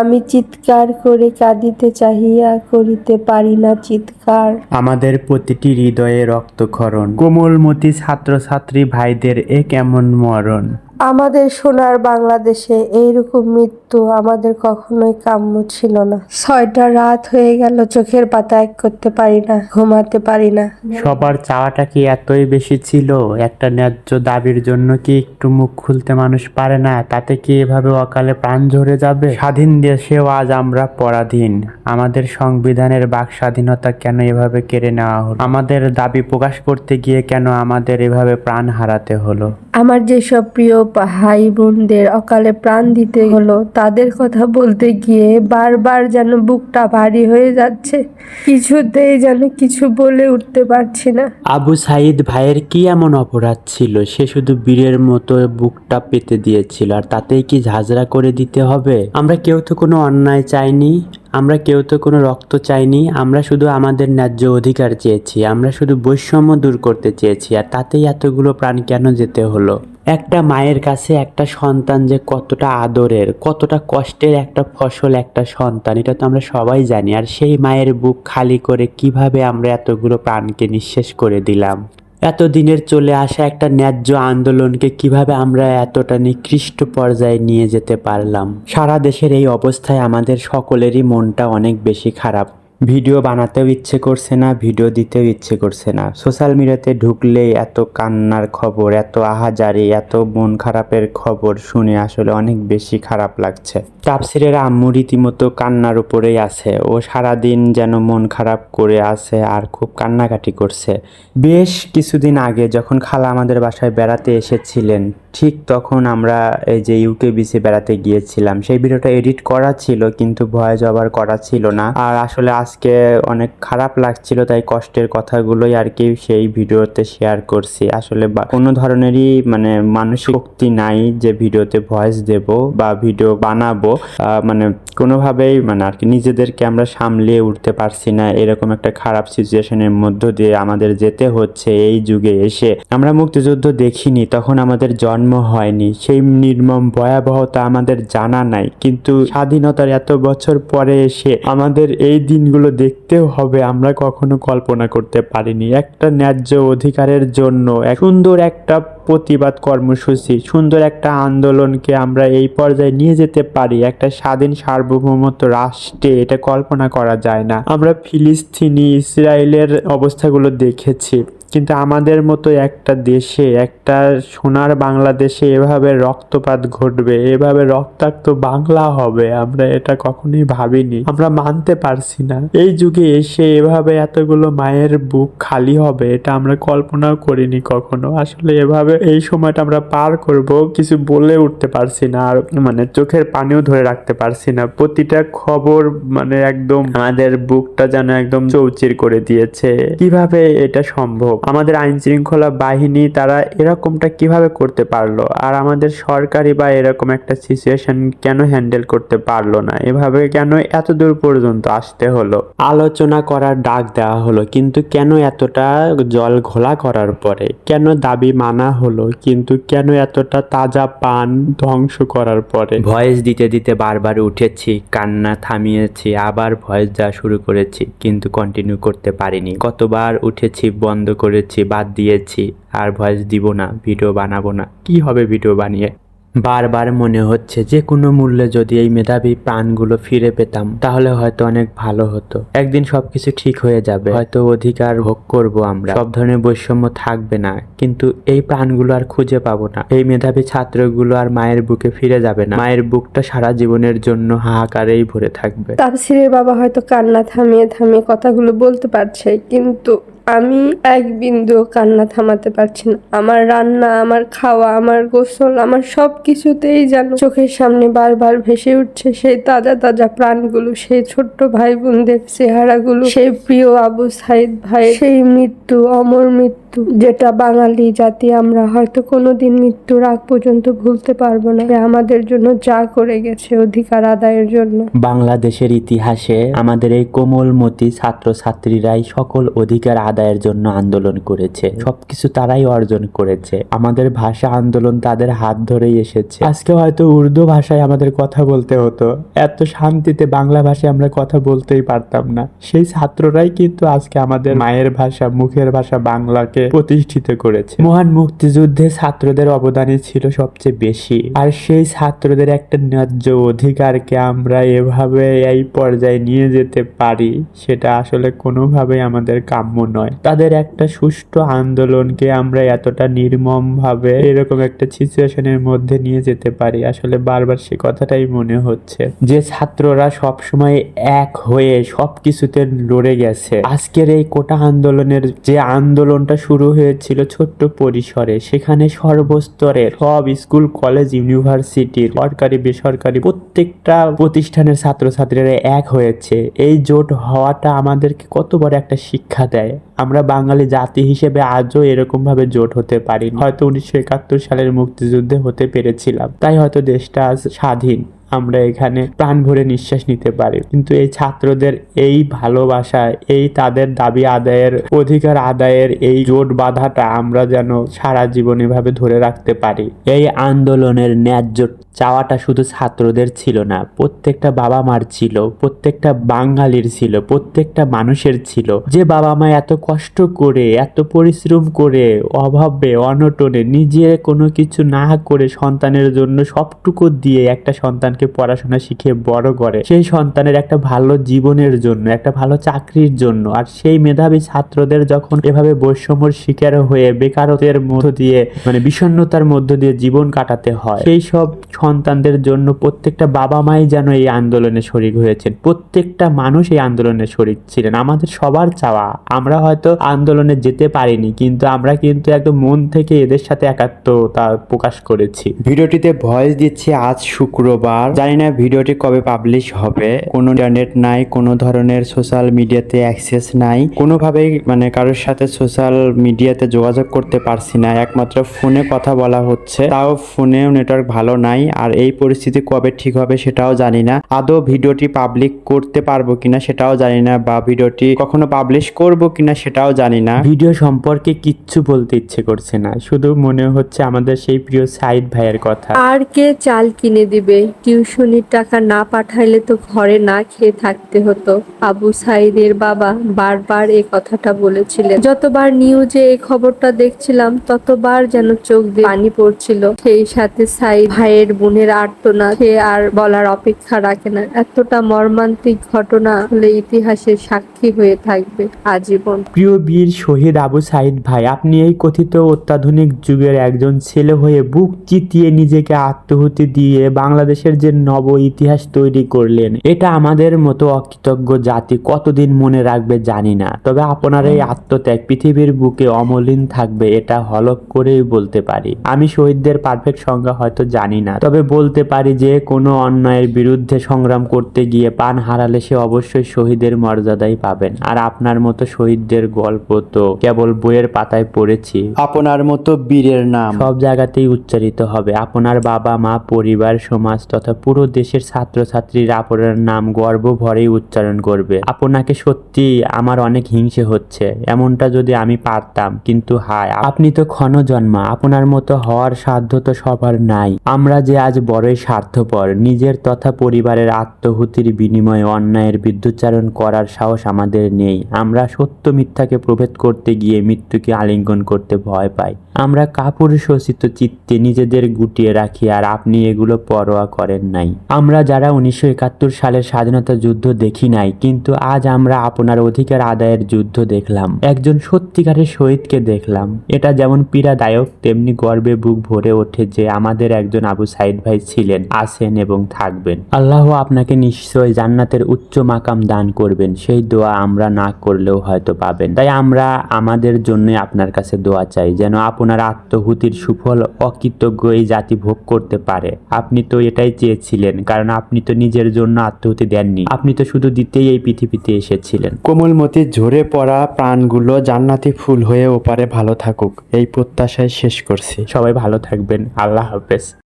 আমি চিৎকার করে কাঁদিতে চাহিয়া করিতে পারি না চিৎকার। আমাদের প্রতিটি হৃদয়ে রক্তক্ষরণ। কোমলমতি ছাত্রছাত্রী ভাইদের এ কেমন মরণ? আমাদের সোনার বাংলাদেশে এইরকম মৃত্যু আমাদের কখনোই কাম্য ছিল না। ছয়টা রাত হয়ে গেল চোখের পাতা এক করতে পারি না ঘুমাতে পারি না। সবার চাওয়াটা কি এতই বেশি ছিল? একটা ন্যায্য দাবির জন্য কি একটু মুখ খুলতে মানুষ পারে না? তাতে কি এভাবে অকালে প্রাণ ঝরে যাবে? স্বাধীন দেশেও আজ আমরা পরাধীন। আমাদের সংবিধানের বাক স্বাধীনতা কেন এভাবে কেড়ে নেওয়া হলো? আমাদের দাবি প্রকাশ করতে গিয়ে কেন আমাদের এভাবে প্রাণ হারাতে হলো? আমার যেসব প্রিয় ভাই বোনদের অকালে প্রাণ দিতে হলো। তাদের কথা বলতে গিয়ে বারবার যেন বুকটা ভারী হয়ে যাচ্ছে। কিছুতেই যেন কিছু বলে উঠতে পারছি না। আবু সাইদ ভাইয়ের কি এমন অপরাধ ছিল? সে শুধু বীরের মতো বুকটা পেতে দিয়েছিল। আর তাতেই কি ঝাঁঝরা করে দিতে হবে? আমরা কেউ তো কোনো অন্যায় চাইনি। আমরা কেউ তো কোনো রক্ত চাইনি, আমরা শুধু আমাদের ন্যায্য অধিকার চেয়েছি, আমরা শুধু বৈষম্য দূর করতে চেয়েছি, আর তাতেই এতগুলো প্রাণ কেন যেতে হলো? একটা মায়ের কাছে একটা সন্তান যে কতটা আদরের, কতটা কষ্টের একটা ফসল একটা সন্তান, এটা তো আমরা সবাই জানি, আর সেই মায়ের বুক খালি করে কীভাবে আমরা এতগুলো প্রাণকে নিঃশেষ করে দিলাম? এতদিনের চলে আসা একটা ন্যায্য আন্দোলনকে কীভাবে আমরা এতটা নিকৃষ্ট পর্যায়ে নিয়ে যেতে পারলাম? সারা দেশের এই অবস্থায় আমাদের সকলেরই মনটা অনেক বেশি খারাপ। ভিডিও বানাতেও ইচ্ছে করছে না, ভিডিও দিতেও ইচ্ছে করছে না। সোশ্যাল মিডিয়াতে ঢুকলেই এত কান্নার খবর, এত আহাজারি, এত মন খারাপের খবর শুনে আসলে অনেক বেশি খারাপ লাগছে। তাপসিরের আম্মু রীতিমতো কান্নার উপরেই আছে। ও সারাদিন যেন মন খারাপ করে আছে আর খুব কান্নাকাটি করছে। বেশ কিছুদিন আগে যখন খালা আমাদের বাসায় বেড়াতে এসেছিলেন ঠিক তখন আমরা এই যে ইউকে বিসি বেড়াতে গিয়েছিলাম, সেই ভিডিওটা এডিট করা ছিল কিন্তু ভয়েস ওভার করা ছিল না। আর আসলে আজকে অনেক খারাপ লাগছিল, তাই কষ্টের কথাগুলোই আর কি সেই ভিডিওতে শেয়ার করছি। আসলে কোনো ধরনেরই মানে মানসিক শক্তি নাই যে ভিডিওতে ভয়েস দেব বা ভিডিও বানাবো। মানে কোনোভাবেই মানে আর কি নিজেদেরকে আমরা সামলিয়ে উঠতে পারছি না, এরকম একটা খারাপ সিচুয়েশনের মধ্য দিয়ে আমাদের যেতে হচ্ছে এই যুগে এসে। আমরা মুক্তিযুদ্ধ দেখিনি, তখন আমাদের জন্ম হয়নি। সেই নির্মম ভয়াবহতা আমাদের জানা নাই। কিন্তু স্বাধীনতার এত বছর পরে এসে আমাদের এই দিনগুলো দেখতেও হবে, আমরা কখনো কল্পনা করতে পারিনি। একটা ন্যায্য অধিকারের জন্য সুন্দর একটা প্রতিবাদ কর্মসূচি, সুন্দর একটা আন্দোলনকে আমরা এই পর্যায়ে নিয়ে যেতে পারি, একটা স্বাধীন সার্বভৌমত্ব রাষ্ট্রে এটা কল্পনা করা যায় না। আমরা ফিলিস্তিনি, ইসরায়েলের অবস্থাগুলো দেখেছি, কিন্তু আমাদের মতো একটা দেশে, একটা সোনার বাংলাদেশে এভাবে রক্তপাত ঘটবে, এভাবে রক্তাক্ত বাংলা হবে, আমরা এটা কখনোই ভাবিনি। আমরা মানতে পারছি না। এই যুগে এসে এভাবে এতগুলো মায়ের বুক খালি হবে, এটা আমরা কল্পনাও করিনি কখনো। আসলে এভাবে এই সময়টা আমরা পার করব, কিছু বলে উঠতে পারছি না আর মানে চোখের পানিও ধরে রাখতে পারছি না। প্রতিটা খবর মানে একদম আমাদের বুকটা যেন একদম চৌচির করে দিয়েছে। কীভাবে এটা সম্ভব? আমাদের আইন শৃঙ্খলা বাহিনী তারা এরকমটা কীভাবে করতে পারল? আর আমাদের সরকারি বা এরকম একটা সিচুয়েশন কেন হ্যান্ডেল করতে পারল না? এভাবে কেন এত দূর পর্যন্ত আসতে হলো? আলোচনা করার ডাক দেওয়া হলো, কিন্তু কেন এতটা জল ঘোলা করার পরে? কেন দাবি মানা হলো কিন্তু কেন এতটা তাজা পান ধ্বংস করার পরে? ভয়েস দিতে দিতে বারবার উঠেছি, কান্না থামিয়েছি, আবার ভয়েস দেওয়া শুরু করেছি, কিন্তু কন্টিনিউ করতে পারিনি। কতবার উঠেছি, বন্ধ করেছি, বাদ দিয়েছি, আর ভয়েস দিব না, ভিডিও বানাবো না। কি হবে ভিডিও বানিয়ে? বারবার মনে হচ্ছে যে কোনো মূল্যে যদি এই মেধাবী প্রাণগুলো ফিরে পেতাম, তাহলে হয়তো অনেক ভালো হতো। একদিন সবকিছু ঠিক হয়ে যাবে। হয়তো অধিকার ভোগ করব আমরা। সব ধরনের বৈষম্য থাকবে না। কিন্তু এই প্রাণগুলো আর খুঁজে পাবো না। এই মেধাবী ছাত্রগুলো আর মায়ের বুকে ফিরে যাবে না। মায়ের বুকটা সারা জীবনের জন্য হাহাকারেই ভরে থাকবে। তাপসিরের বাবা হয়তো কান্না থামিয়ে থামিয়ে কথাগুলো বলতে পারছে, কিন্তু আমি এক বিন্দু কান্না থামাতে পারছি না। আমার রান্না, আমার খাওয়া, আমার গোসল, আমার সব কিছুতেই যেন চোখের সামনে বারবার ভেসে উঠছে সেই তাজা তাজা প্রাণগুলো, সেই ছোট্ট ভাই বোনদের চেহারাগুলো, সেই প্রিয় আবু সাইদ ভাই সেই মৃত্যু, অমর মৃত্যু, যেটা বাঙালি জাতি আমরা হয়তো কোনোদিন মৃত্যুর আগ পর্যন্ত ভুলতে পারব না। আমাদের জন্য যা করে গেছে অধিকার আদায়ের জন্য। বাংলাদেশের ইতিহাসে আমাদের এই কোমলমতি ছাত্রছাত্রীরাই সকল অধিকার আদায়ের জন্য আন্দোলন করেছে। সবকিছু তারাই অর্জন করেছে। আমাদের ভাষা আন্দোলন তাদের হাত ধরেই এসেছে। আজকে হয়তো উর্দু ভাষায় আমাদের কথা বলতে হতো। এত শান্তিতে বাংলা ভাষায় আমরা কথা বলতেই পারতাম না। সেই ছাত্ররাই কিন্তু আজকে আমাদের মায়ের ভাষা, মুখের ভাষা বাংলাকে প্রতিষ্ঠিত করেছে। মহান মুক্তিযুদ্ধে ছাত্রদের অবদানই ছিল সবচেয়ে বেশি। আর সেই ছাত্রদের একটা ন্যায্য অধিকারকে আমরা এভাবে এই পর্যায়ে নিয়ে যেতে পারি, সেটা আসলে কোনোভাবেই আমাদের কাম্য নয়। তাদের একটা সুষ্ঠু আন্দোলনকে আমরা এতটা নির্মম ভাবে এরকম একটা সিচুয়েশনের মধ্যে নিয়ে যেতে পারি। আসলে বারবার সে কথাটাই মনে হচ্ছে। যে ছাত্ররা সব সময় এক হয়ে সবকিছুতে লড়ে গেছে। আজকের এই কোটা আন্দোলনের যে আন্দোলনটা শুরু হয়েছিল ছোট্ট পরিসরে, সেখানে সর্বস্তরের সব স্কুল, কলেজ ইউনিভার্সিটির সরকারি, বেসরকারি প্রত্যেকটা প্রতিষ্ঠানের ছাত্রছাত্রীরা এক হয়েছে। এই জোট হওয়াটা আমাদেরকে কত বড় একটা শিক্ষা দেয়। আমরা বাঙালি জাতি হিসেবে আজও এরকম ভাবে জোট হতে পারি হয়তো উনিশশো একাত্তর সালের মুক্তিযুদ্ধে হতে পেরেছিলাম। তাই হয়তো দেশটা আজ স্বাধীন। আমরা এখানে প্রাণ ভরে নিঃশ্বাস নিতে পারি। কিন্তু এই ছাত্রদের এই ভালোবাসা, এই তাদের দাবি আদায়ের অধিকার আদায়ের এই জোট বাধাটা আমরা যেন সারা জীবন এভাবে ধরে রাখতে পারি। এই আন্দোলনের ন্যায্য চাওয়াটা শুধু ছাত্রদের ছিল না, প্রত্যেকটা বাবা মার ছিল, প্রত্যেকটা বাঙালির ছিল, প্রত্যেকটা মানুষের ছিল। যে বাবা মা এত কষ্ট করে, এত পরিশ্রম করে, অভাবে, অনটনে নিজে কোনো কিছু না করে সন্তানের জন্য সবটুকু দিয়ে একটা সন্তানকে পড়াশোনা শিখে বড় করে। সেই সন্তানের একটা ভালো জীবনের জন্য, একটা ভালো চাকরির জন্য, আর সেই মেধাবী ছাত্রদের যখন এভাবে বৈষম্যর শিকার হয়ে বেকারত্বের মধ্য দিয়ে মানে বিষণ্ণতার মধ্য দিয়ে জীবন কাটাতে হয়, সেই সব সন্তানদের জন্য প্রত্যেকটা বাবা মাই যেন এই আন্দোলনে শরিক হয়েছেন। প্রত্যেকটা মানুষ এই আন্দোলনে শরিক ছিলেন। আমাদের সবার চাওয়া। আমরা হয়তো আন্দোলনে যেতে পারিনি, কিন্তু আমরা কিন্তু একদম মন থেকে এদের সাথে একাত্মতা প্রকাশ করেছি। ভিডিওটিতে ভয়েস দিচ্ছে, আজ শুক্রবার জানি না ভিডিওটি কবে পাবলিশ হবে। কোনো ইন্টারনেট নাই কোনো ধরনের সোশ্যাল মিডিয়াতে অ্যাক্সেস নাই। কোনোভাবেই মানে কারোর সাথে সোশ্যাল মিডিয়াতে যোগাযোগ করতে পারছি না। একমাত্র ফোনে কথা বলা হচ্ছে। তাও ফোনেও নেটওয়ার্ক ভালো নাই। আর এই পরিস্থিতি কবে ঠিক হবে সেটাও জানি না। আদৌ ভিডিওটি পাবলিক করতে পারব কিনা সেটাও জানি না বা ভিডিওটি কখনো পাবলিশ করব কিনা সেটাও জানি না। ভিডিও সম্পর্কে কিচ্ছু বলতে ইচ্ছে করছে না। শুধু মনে হচ্ছে আমাদের সেই প্রিয় সাইদ ভাইয়ের কথা। আর কে চাল কিনে দিবে? টিউশনির টাকা না পাঠাইলে তো ঘরে না খেয়ে থাকতে হতো। আবু সাইদের বাবা বারবার এই কথাটা বলেছিলেন। যতবার নিউজে এই খবরটা দেখছিলাম, ততবার যেন চোখ দিয়ে পানি পড়ছিল। সেই সাথে সাইদ ভাইয়ের বোনের আর্তনা সে আর বলার অপেক্ষা রাখে না। এতটা মর্মান্তিক ঘটনা হলে ইতিহাসের সাক্ষী হয়ে থাকবে আজীবন। প্রিয় বীর শহীদ আবু সাইদ ভাই, আপনি এই কথিত অত্যাধুনিক যুগের একজন ছেলে হয়ে বুক চিতিয়ে নিজেকে আত্মহুতি দিয়ে বাংলাদেশের যে নব ইতিহাস তৈরি করলেন এটা আমাদের মতো অকৃতজ্ঞ জাতি কতদিন মনে রাখবে জানি না। তবে আপনার এই আত্মত্যাগ পৃথিবীর বুকে অমলিন থাকবে এটা হলক করেই বলতে পারি। আমি শহীদদের পারফেক্ট সংজ্ঞা হয়তো জানি না তবে বলতে পারি যে কোনো অন্যায়ের বিরুদ্ধে সংগ্রাম করতে গিয়ে পান হারালে সে অবশ্যই শহীদের মর্যাদাই পাবেন। আর আপনার মতো শহীদদের গল্প তো কেবল বইয়ের পাতায় পড়েছি। আপনার মতো বীরের নাম। সব জায়গাতেই উচ্চারিত হবে আপনার বাবা মা পরিবার সমাজ তথা পুরো দেশের ছাত্রছাত্রীরা আপনার নাম গর্ব ভরেই উচ্চারণ করবে। আপনাকে সত্যি আমার অনেক হিংসে হচ্ছে। এমনটা যদি আমি পারতাম, কিন্তু হায়, আপনি তো ক্ষণ জন্মা আপনার মতো হওয়ার সাধ্য তো সবার নাই। আমরা যে আজ বড়ই স্বার্থপর, নিজের তথা পরিবারের আত্মহুতির বিনিময়ে অন্যায়ের বিদ্যুচ্চারণ করার সাহস আমাদের নেই। আমরা সত্য মিথ্যাকে প্রভেদ করতে গিয়ে মৃত্যুকে আলিঙ্গন করতে ভয় পাই। আমরা কাপুরুষোচিত চিত্তে নিজেদের গুটিয়ে রাখি আর আপনি এগুলো পরোয়া করেন নাই। আমরা যারা উনিশশো একাত্তর সালের স্বাধীনতা যুদ্ধ দেখি নাই, কিন্তু আজ আমরা আপনার অধিকার আদায়ের যুদ্ধ দেখলাম। একজন সত্যিকারের শহীদকে দেখলাম। এটা যেমন পীড়াদায়ক, তেমনি গর্বে বুক ভরে ওঠে যে আমাদের একজন আবু সাইদ ভাই ছিলেন, আছেন এবং থাকবেন। আল্লাহ আপনাকে নিশ্চয় জান্নাতের উচ্চ মাকাম দান করবেন। সেই দোয়া আমরা না করলেও হয়তো পাবেন। তাই আমরা আমাদের জন্য আপনার কাছে দোয়া চাই, যেন আপনার আপনার আত্মহুতির সুফল অকৃতজ্ঞ এই জাতি ভোগ করতে পারে। আপনি তো এটাই চেয়েছিলেন কারণ আপনি তো নিজের জন্য আত্মহুতি দেননি। আপনি তো শুধু দিতেই এই পৃথিবীতে এসেছিলেন। কোমলমতি ঝরে পড়া প্রাণগুলো জান্নাতি ফুল হয়ে ওপারে ভালো থাকুক এই প্রত্যাশায় শেষ করছি। সবাই ভালো থাকবেন আল্লাহ হাফেজ।